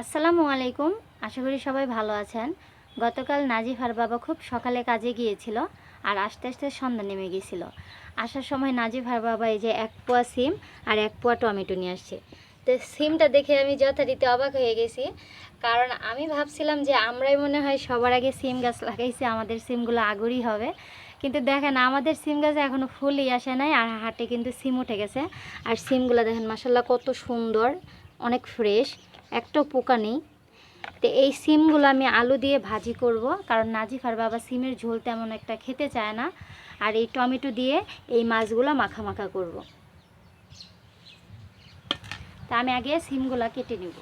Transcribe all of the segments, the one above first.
আসসালামু আলাইকুম। আশা করি সবাই ভালো আছেন। গতকাল নাজিফার বাবা খুব সকালে কাজে গিয়েছিল আর আস্তে আস্তে সন্ধ্যা নেমে গিয়েছিল আসার সময় নাজিফার বাবা এই যে এক পোয়া সিম আর এক পোয়া টমেটো নিয়ে আসছে। তো সিমটা দেখে আমি যথারীতি অবাক হয়ে গেছি। কারণ আমি ভাবছিলাম যে আমরাই মনে হয় সবার আগে সিম গাছ লাগাইছি, আমাদের সিমগুলো আগরই হবে। কিন্তু দেখেন, আমাদের সিম গাছে এখনও ফুলই আসে নাই আর হাটে কিন্তু সিম উঠে গেছে। আর সিমগুলো দেখেন মাসাল্লাহ কত সুন্দর, অনেক ফ্রেশ। একটাও পোকা নেই। তো এই সিমগুলো আমি আলু দিয়ে ভাজি করব, কারণ নাজিফার বাবা সিমের ঝোল তেমন একটা খেতে চায় না। আর এই টমেটো দিয়ে এই মাছগুলো মাখা মাখা করব। তা আমি আগে সিমগুলো কেটে নেব।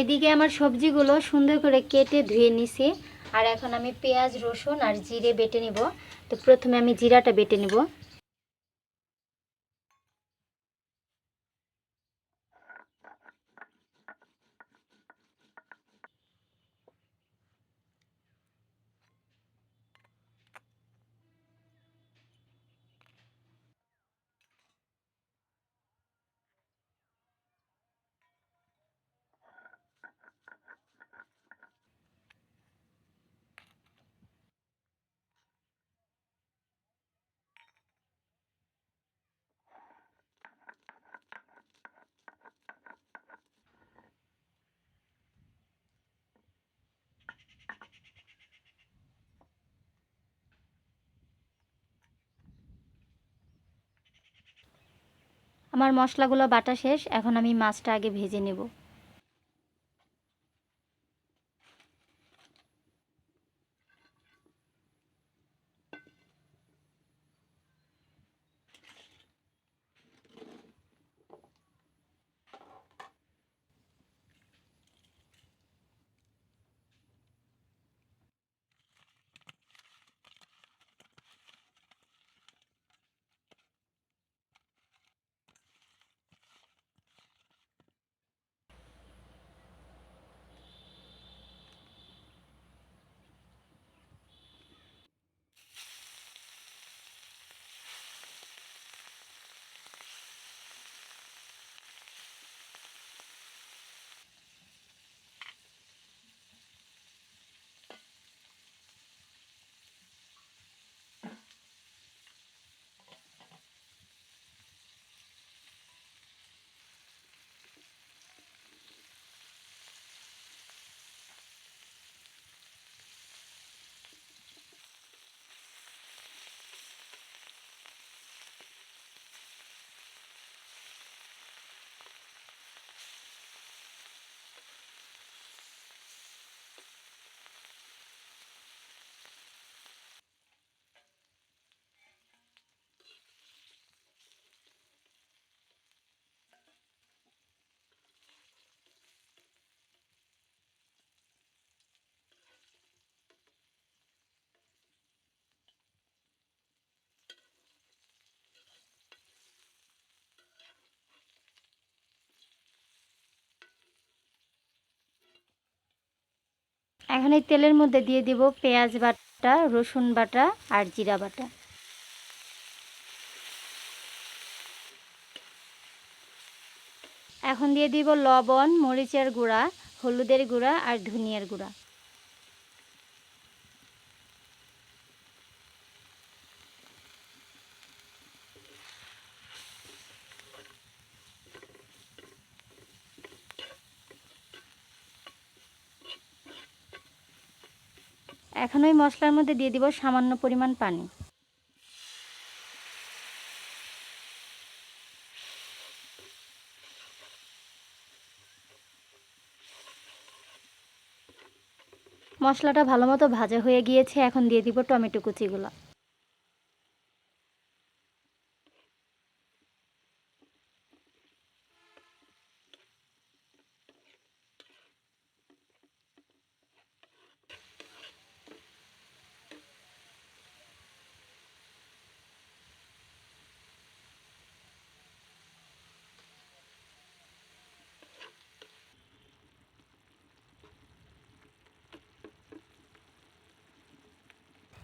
এদিকে আমার সবজিগুলো সুন্দর করে কেটে ধুয়ে নিছি। আর এখন আমি পেঁয়াজ, রসুন আর জিরে বেটে নিব। তো প্রথমে আমি জিরাটা বেটে নিব। আমার মশলাগুলো বাটা শেষ এখন আমি মাছটা আগে ভেজে নেব। এখন এই তেলের মধ্যে দিয়ে দিব পেঁয়াজ বাটা, রসুন বাটা আর জিরা বাটা। এখন দিয়ে দিব লবণ, মরিচের গুঁড়া, হলুদের গুঁড়া আর ধনিয়ার গুঁড়া। এখন ওই মশলার মধ্যে দিয়ে দিব সামান্য পরিমাণ পানি। মশলাটা ভালো মতো ভাজা হয়ে গিয়েছে, এখন দিয়ে দিব টমেটো কুচিগুলো।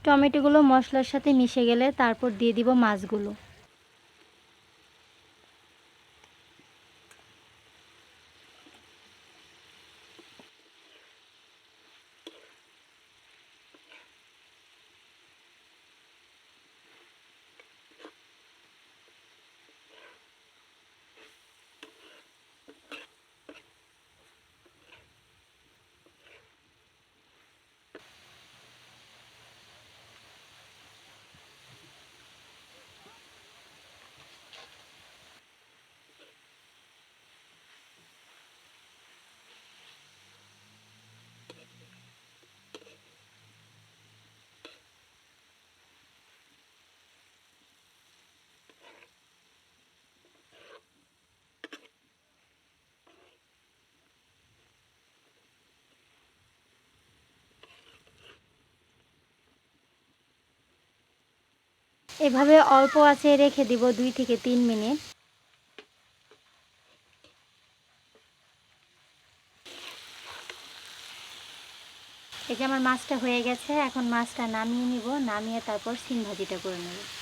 টমেটোগুলো মশলার সাথে মিশে গেলে তারপর দিয়ে দিব মাছগুলো। এভাবে অল্প আছে রেখে দিব দুই থেকে তিন মিনিট। এই যে আমার মাছটা হয়ে গেছে, এখন মাছটা নামিয়ে নিব, নামিয়ে তারপর সিম ভাজিটা করে নেব।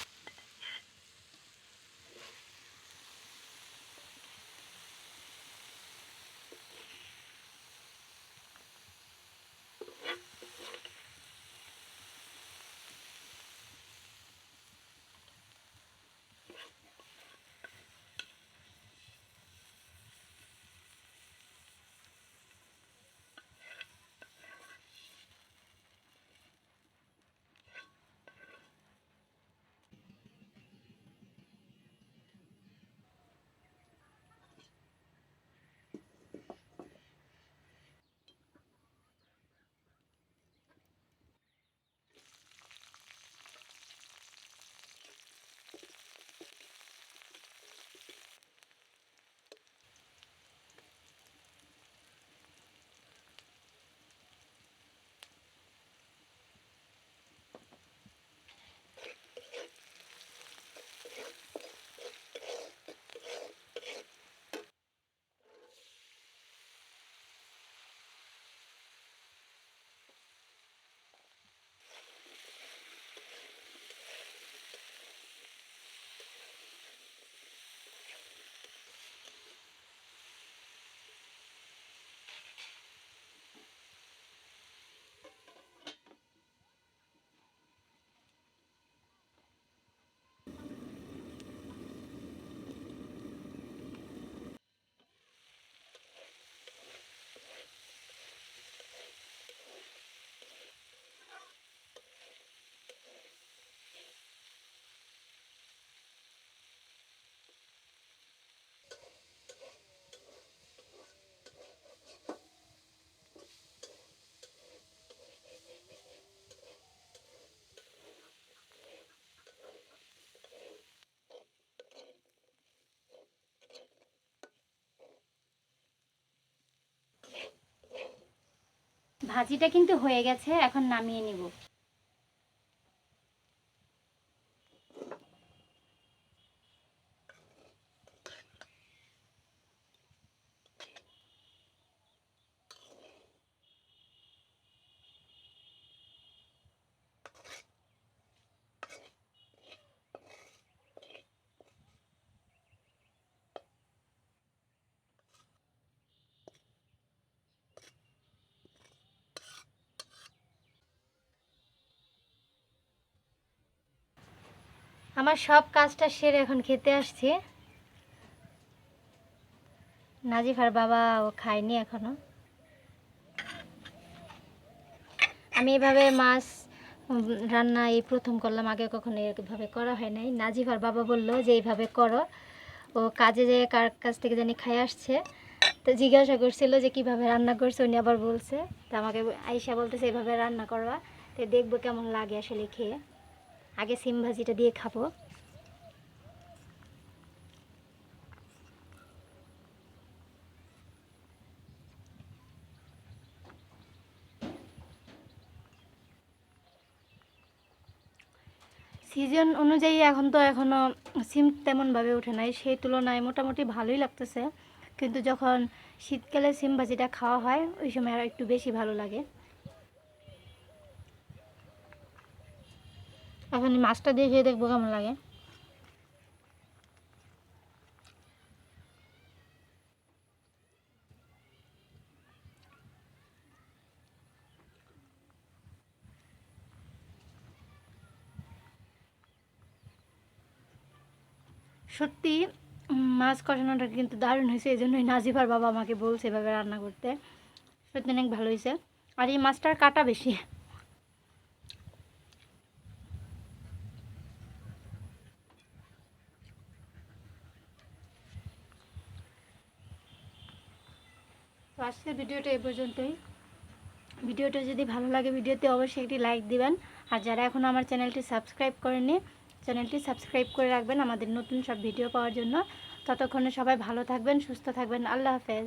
ভাজিটা কিন্তু হয়ে গেছে এখন নামিয়ে নিব। আমার সব কাজটা সেরে এখন খেতে আসছি। নাজিফার বাবা ও খায়নি এখনও। আমি এভাবে মাছ রান্না এই প্রথম করলাম, আগে কখনো এভাবে করা হয় নাই। নাজিফার বাবা বলল যে, এইভাবে করো। ও কাজে যে কার কাছ থেকে জানি খাই আসছে। তো জিজ্ঞাসা করছিল যে, কীভাবে রান্না করছে? উনি আবার বলছে। তো আমাকে আইসা বলতেছে, এইভাবে রান্না করবা, তো দেখব কেমন লাগে আসলে খেয়ে। আগে সিম ভাজিটা দিয়ে খাব। সিজন অনুযায়ী এখন তো এখনও সিম তেমনভাবে ওঠে নাই, সেই তুলনায় মোটামুটি ভালোই লাগতেছে। কিন্তু যখন শীতকালে সিম ভাজিটা খাওয়া হয়, ওই সময় আর একটু বেশি ভালো লাগে। এখন মাছটা দিয়ে খেয়ে দেখব কেমন লাগে। সত্যি মাছ কষানোটা কিন্তু দারুণ হয়েছে এই জন্যই নাজিফার বাবা আমাকে বলছে এভাবে রান্না করতে। সত্যি অনেক ভালো হয়েছে। আর এই মাছটার কাটা বেশি। তো আজকের ভিডিওটা এ পর্যন্তই। ভিডিওটা যদি ভালো লাগে ভিডিওতে অবশ্যই একটি লাইক দিবেন। আর যারা এখনও আমার চ্যানেলটি সাবস্ক্রাইব করেনি চ্যানেলটি সাবস্ক্রাইব করে রাখবেন আমাদের নতুন সব ভিডিও পাওয়ার জন্য। ততক্ষণে সবাই ভালো থাকবেন, সুস্থ থাকবেন। আল্লাহ হাফেজ।